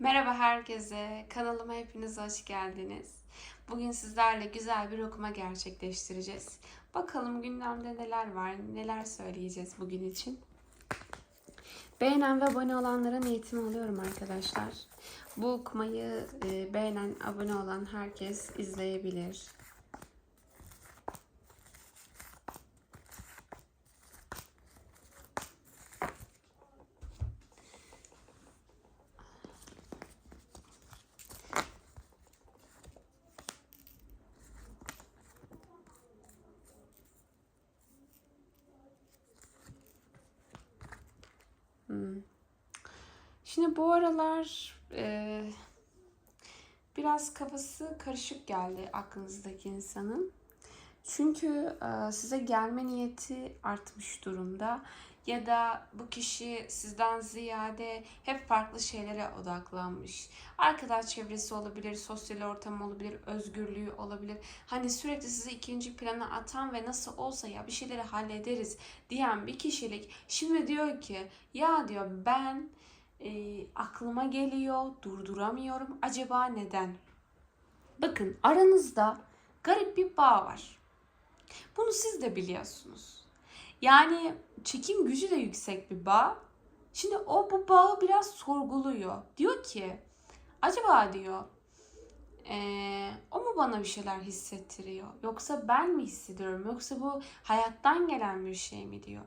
Merhaba herkese. Kanalıma hepiniz hoş geldiniz. Bugün sizlerle güzel bir okuma gerçekleştireceğiz. Bakalım gündemde neler var, neler söyleyeceğiz bugün için. Beğenen ve abone olanlara niyetimi alıyorum arkadaşlar. Bu okumayı e, beğenen, abone olan herkes izleyebilir. Şimdi bu aralar e, biraz kafası karışık geldi aklınızdaki insanın. Çünkü e, size gelme niyeti artmış durumda. Ya da bu kişi sizden ziyade hep farklı şeylere odaklanmış. Arkadaş çevresi olabilir, sosyal ortam olabilir, özgürlüğü olabilir. Hani sürekli sizi ikinci plana atan ve nasıl olsa ya bir şeyleri hallederiz diyen bir kişilik. Şimdi diyor ki ya diyor ben e, aklıma geliyor, durduramıyorum. Acaba neden? Bakın aranızda garip bir bağ var. Bunu siz de biliyorsunuz. Yani çekim gücü de yüksek bir bağ. Şimdi o bu bağı biraz sorguluyor. Diyor ki acaba diyor eee, o mu bana bir şeyler hissettiriyor? Yoksa ben mi hissediyorum? Yoksa bu hayattan gelen bir şey mi diyor.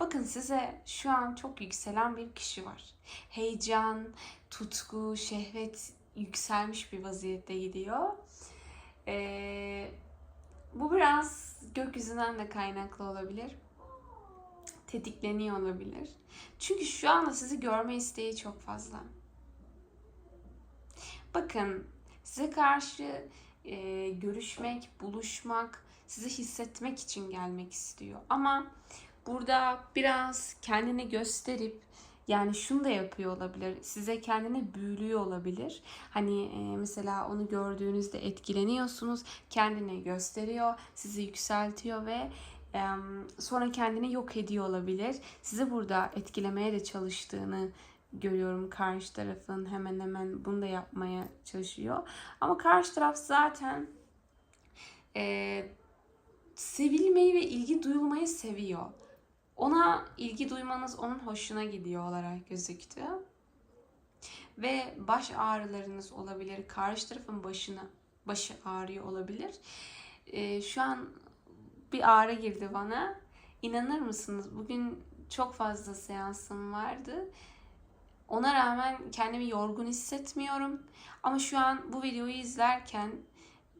Bakın size şu an çok yükselen bir kişi var. Heyecan, tutku, şehvet yükselmiş bir vaziyette gidiyor. Ee, bu biraz gökyüzünden de kaynaklı olabilir. Tetikleniyor olabilir. Çünkü şu anda sizi görme isteği çok fazla. Bakın size karşı e, görüşmek, buluşmak, sizi hissetmek için gelmek istiyor. Ama burada biraz kendini gösterip yani şunu da yapıyor olabilir. Size kendini büyülüyor olabilir. Hani e, mesela onu gördüğünüzde etkileniyorsunuz. Kendini gösteriyor, sizi yükseltiyor ve sonra kendini yok ediyor olabilir. Sizi burada etkilemeye de çalıştığını görüyorum karşı tarafın hemen hemen bunu da yapmaya çalışıyor. Ama karşı taraf zaten e, sevilmeyi ve ilgi duyulmayı seviyor. Ona ilgi duymanız onun hoşuna gidiyor olarak gözüktü. Ve baş ağrılarınız olabilir. Karşı tarafın başına başı ağrıyor olabilir. E, şu an bir ağrı girdi bana. İnanır mısınız? Bugün çok fazla seansım vardı. Ona rağmen kendimi yorgun hissetmiyorum. Ama şu an bu videoyu izlerken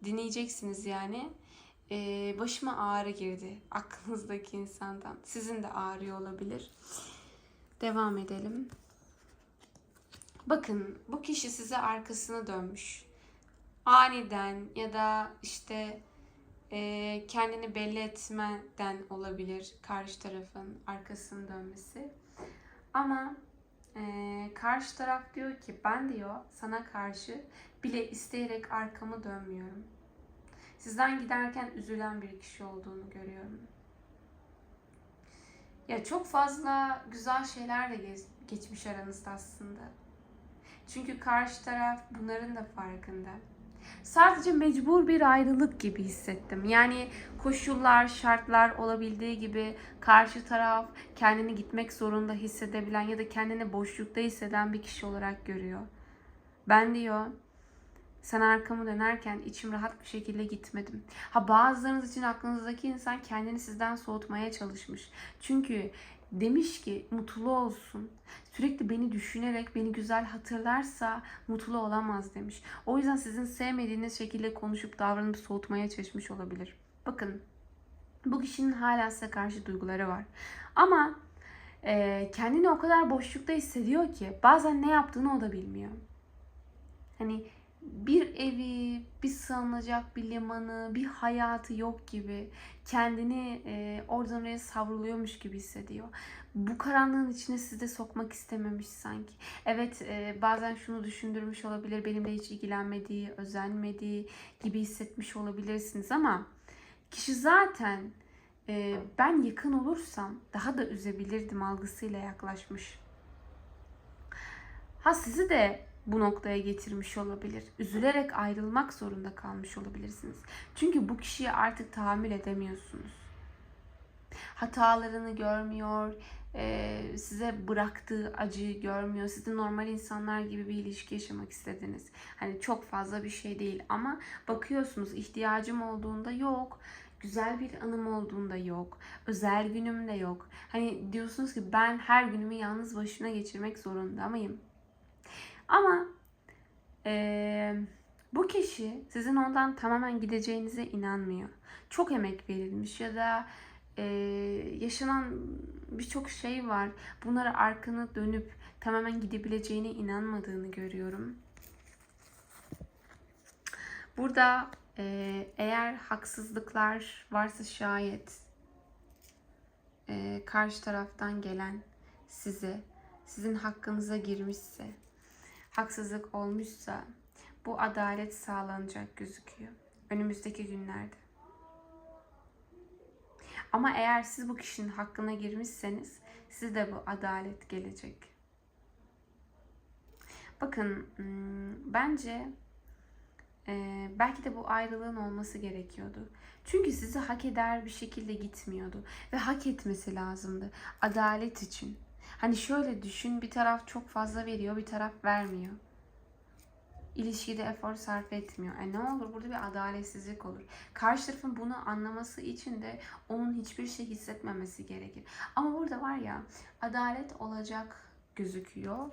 dinleyeceksiniz yani. Ee, başıma ağrı girdi aklınızdaki insandan. Sizin de ağrıyor olabilir. Devam edelim. Bakın bu kişi size arkasını dönmüş. Aniden ya da işte e, kendini belli etmeden olabilir karşı tarafın arkasını dönmesi. Ama ee, karşı taraf diyor ki ben diyor sana karşı bile isteyerek arkamı dönmüyorum. Sizden giderken üzülen bir kişi olduğunu görüyorum. Ya çok fazla güzel şeyler de geç, geçmiş aranızda aslında. Çünkü karşı taraf bunların da farkında. Sadece mecbur bir ayrılık gibi hissettim. Yani koşullar, şartlar olabildiği gibi karşı taraf kendini gitmek zorunda hissedebilen ya da kendini boşlukta hisseden bir kişi olarak görüyor. Ben diyor sana arkamı dönerken içim rahat bir şekilde gitmedim. Ha bazılarınız için aklınızdaki insan kendini sizden soğutmaya çalışmış. Çünkü demiş ki mutlu olsun. Sürekli beni düşünerek beni güzel hatırlarsa mutlu olamaz demiş. O yüzden sizin sevmediğiniz şekilde konuşup davranıp soğutmaya çalışmış olabilir. Bakın bu kişinin hala size karşı duyguları var. Ama e, kendini o kadar boşlukta hissediyor ki bazen ne yaptığını o da bilmiyor. Hani bir evi, bir sığınacak bir limanı, bir hayatı yok gibi kendini e, oradan oraya savruluyormuş gibi hissediyor. Bu karanlığın içine sizi de sokmak istememiş sanki. Evet e, bazen şunu düşündürmüş olabilir, benimle hiç ilgilenmediği, özenmediği gibi hissetmiş olabilirsiniz ama kişi zaten e, ben yakın olursam daha da üzebilirdim algısıyla yaklaşmış. Ha sizi de bu noktaya getirmiş olabilir. Üzülerek ayrılmak zorunda kalmış olabilirsiniz. Çünkü bu kişiyi artık tahammül edemiyorsunuz. Hatalarını görmüyor, e, size bıraktığı acıyı görmüyor. Siz de normal insanlar gibi bir ilişki yaşamak istediniz. Hani çok fazla bir şey değil ama bakıyorsunuz ihtiyacım olduğunda yok. Güzel bir anım olduğunda yok. Özel günümde yok. Hani diyorsunuz ki ben her günümü yalnız başına geçirmek zorunda mıyım? Ama eee, bu kişi sizin ondan tamamen gideceğinize inanmıyor. Çok emek verilmiş ya da eee, yaşanan birçok şey var. Bunlara arkanı dönüp tamamen gidebileceğine inanmadığını görüyorum. Burada eee, eğer haksızlıklar varsa şayet eee, karşı taraftan gelen size sizin hakkınıza girmişse haksızlık olmuşsa bu adalet sağlanacak gözüküyor önümüzdeki günlerde. Ama eğer siz bu kişinin hakkına girmişseniz size de bu adalet gelecek. Bakın hmm, bence e, belki de bu ayrılığın olması gerekiyordu. Çünkü sizi hak eder bir şekilde gitmiyordu ve hak etmesi lazımdı adalet için. Hani şöyle düşün bir taraf çok fazla veriyor bir taraf vermiyor. İlişkide efor sarf etmiyor. E ne olur burada bir adaletsizlik olur. Karşı tarafın bunu anlaması için de onun hiçbir şey hissetmemesi gerekir. Ama burada var ya adalet olacak gözüküyor.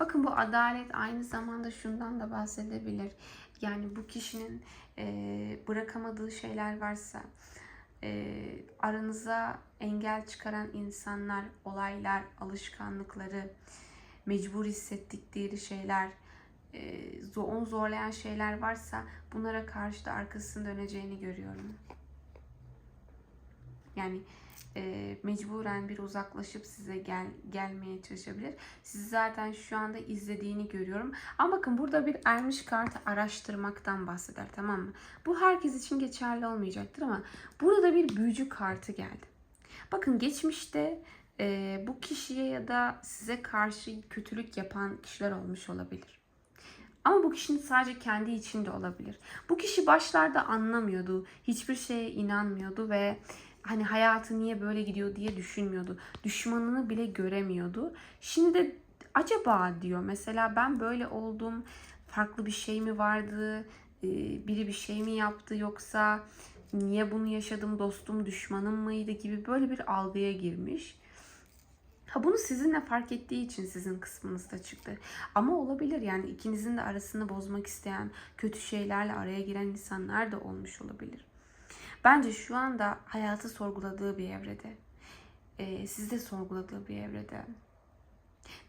Bakın bu adalet aynı zamanda şundan da bahsedebilir. Yani bu kişinin e, bırakamadığı şeyler varsa, e, aranıza engel çıkaran insanlar, olaylar, alışkanlıkları, mecbur hissettikleri şeyler, e, onu zorlayan şeyler varsa bunlara karşı da arkasını döneceğini görüyorum. Yani e, mecburen bir uzaklaşıp size gel gelmeye çalışabilir. Sizi zaten şu anda izlediğini görüyorum. Ama bakın burada bir ermiş kartı araştırmaktan bahseder tamam mı? Bu herkes için geçerli olmayacaktır ama burada da bir büyücü kartı geldi. Bakın geçmişte e, bu kişiye ya da size karşı kötülük yapan kişiler olmuş olabilir. Ama bu kişinin sadece kendi içinde olabilir. Bu kişi başlarda anlamıyordu, hiçbir şeye inanmıyordu ve hani hayatı niye böyle gidiyor diye düşünmüyordu. Düşmanını bile göremiyordu. Şimdi de acaba diyor mesela ben böyle oldum, farklı bir şey mi vardı, Ee, biri bir şey mi yaptı yoksa niye bunu yaşadım, dostum düşmanım mıydı gibi böyle bir algıya girmiş. Ha bunu sizinle fark ettiği için sizin kısmınızda çıktı. Ama olabilir yani ikinizin de arasını bozmak isteyen, kötü şeylerle araya giren insanlar da olmuş olabilir. Bence şu anda hayatı sorguladığı bir evrede. Ee, siz de sorguladığı bir evrede.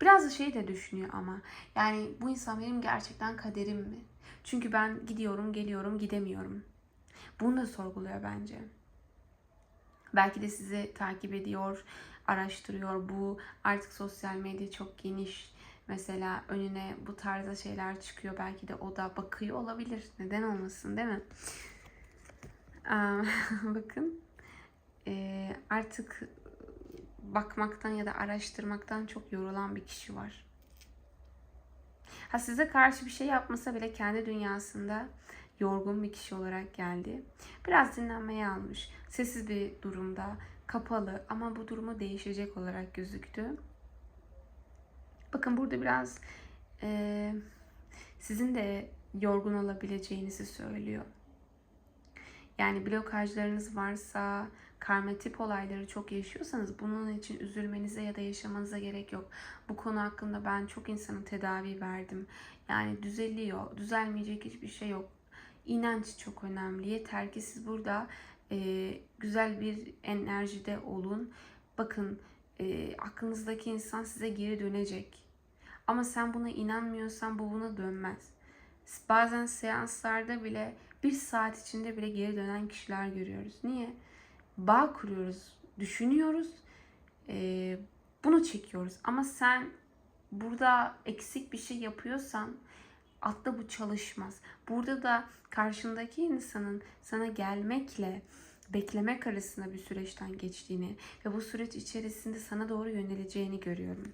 Biraz da şey de düşünüyor ama yani bu insan benim gerçekten kaderim mi? Çünkü ben gidiyorum, geliyorum, gidemiyorum. Bunu da sorguluyor bence. Belki de sizi takip ediyor, araştırıyor. Bu artık sosyal medya çok geniş. Mesela önüne bu tarzda şeyler çıkıyor. Belki de o da bakıyor olabilir. Neden olmasın değil mi? Bakın Ee, artık bakmaktan ya da araştırmaktan çok yorulan bir kişi var. Ha size karşı bir şey yapmasa bile kendi dünyasında yorgun bir kişi olarak geldi. Biraz dinlenmeye almış. Sessiz bir durumda, kapalı ama bu durumu değişecek olarak gözüktü. Bakın burada biraz e, sizin de yorgun olabileceğinizi söylüyor. Yani blokajlarınız varsa, karmatip olayları çok yaşıyorsanız bunun için üzülmenize ya da yaşamanıza gerek yok. Bu konu hakkında ben çok insana tedavi verdim. Yani düzeliyor, düzelmeyecek hiçbir şey yok. İnanç çok önemli. Yeter ki siz burada e, güzel bir enerjide olun. Bakın e, aklınızdaki insan size geri dönecek. Ama sen buna inanmıyorsan bu buna dönmez. Bazen seanslarda bile bir saat içinde bile geri dönen kişiler görüyoruz. Niye? Bağ kuruyoruz, düşünüyoruz, e, bunu çekiyoruz. Ama sen burada eksik bir şey yapıyorsan atla bu çalışmaz. Burada da karşındaki insanın sana gelmekle beklemek arasında bir süreçten geçtiğini ve bu süreç içerisinde sana doğru yöneleceğini görüyorum.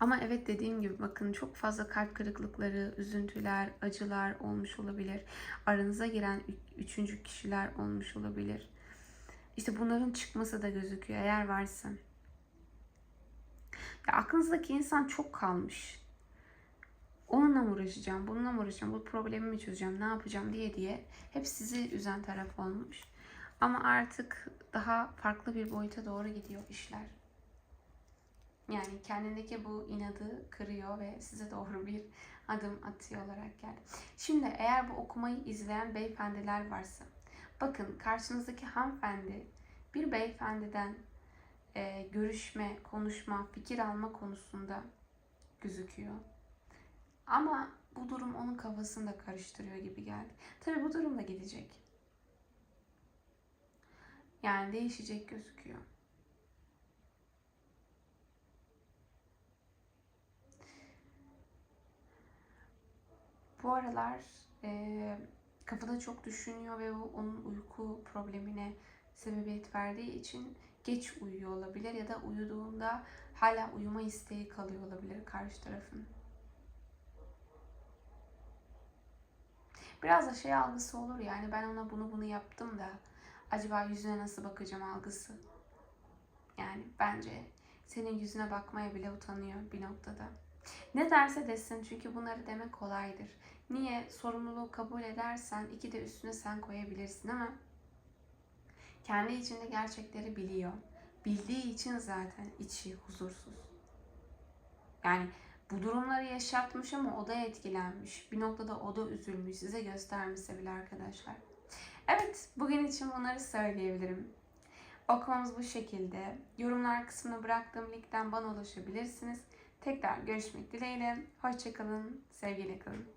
Ama evet dediğim gibi bakın çok fazla kalp kırıklıkları, üzüntüler, acılar olmuş olabilir. Aranıza giren üçüncü kişiler olmuş olabilir. İşte bunların çıkması da gözüküyor eğer varsa. Ya aklınızdaki insan çok kalmış. Onunla mı uğraşacağım, bununla mı uğraşacağım, bu problemi mi çözeceğim, ne yapacağım diye diye hep sizi üzen taraf olmuş. Ama artık daha farklı bir boyuta doğru gidiyor işler. Yani kendindeki bu inadı kırıyor ve size doğru bir adım atıyor olarak geldi. Şimdi eğer bu okumayı izleyen beyefendiler varsa, bakın karşınızdaki hanımefendi bir beyefendiden e, görüşme, konuşma, fikir alma konusunda gözüküyor. Ama bu durum onun kafasını da karıştırıyor gibi geldi. Tabii bu durum da gidecek. Yani değişecek gözüküyor. Bu aralar e, kafada çok düşünüyor ve bu onun uyku problemine sebebiyet verdiği için geç uyuyor olabilir ya da uyuduğunda hala uyuma isteği kalıyor olabilir karşı tarafın. Biraz da şey algısı olur yani ben ona bunu bunu yaptım da acaba yüzüne nasıl bakacağım algısı. Yani bence senin yüzüne bakmaya bile utanıyor bir noktada. Ne derse desin çünkü bunları demek kolaydır. Niye? Sorumluluğu kabul edersen iki de üstüne sen koyabilirsin ama kendi içinde gerçekleri biliyor. Bildiği için zaten içi huzursuz. Yani bu durumları yaşatmış ama o da etkilenmiş. Bir noktada o da üzülmüş. Size göstermişse bile arkadaşlar. Evet, bugün için bunları söyleyebilirim. Okumamız bu şekilde. Yorumlar kısmına bıraktığım linkten bana ulaşabilirsiniz. Tekrar görüşmek dileğiyle. Hoşçakalın, sevgiyle kalın.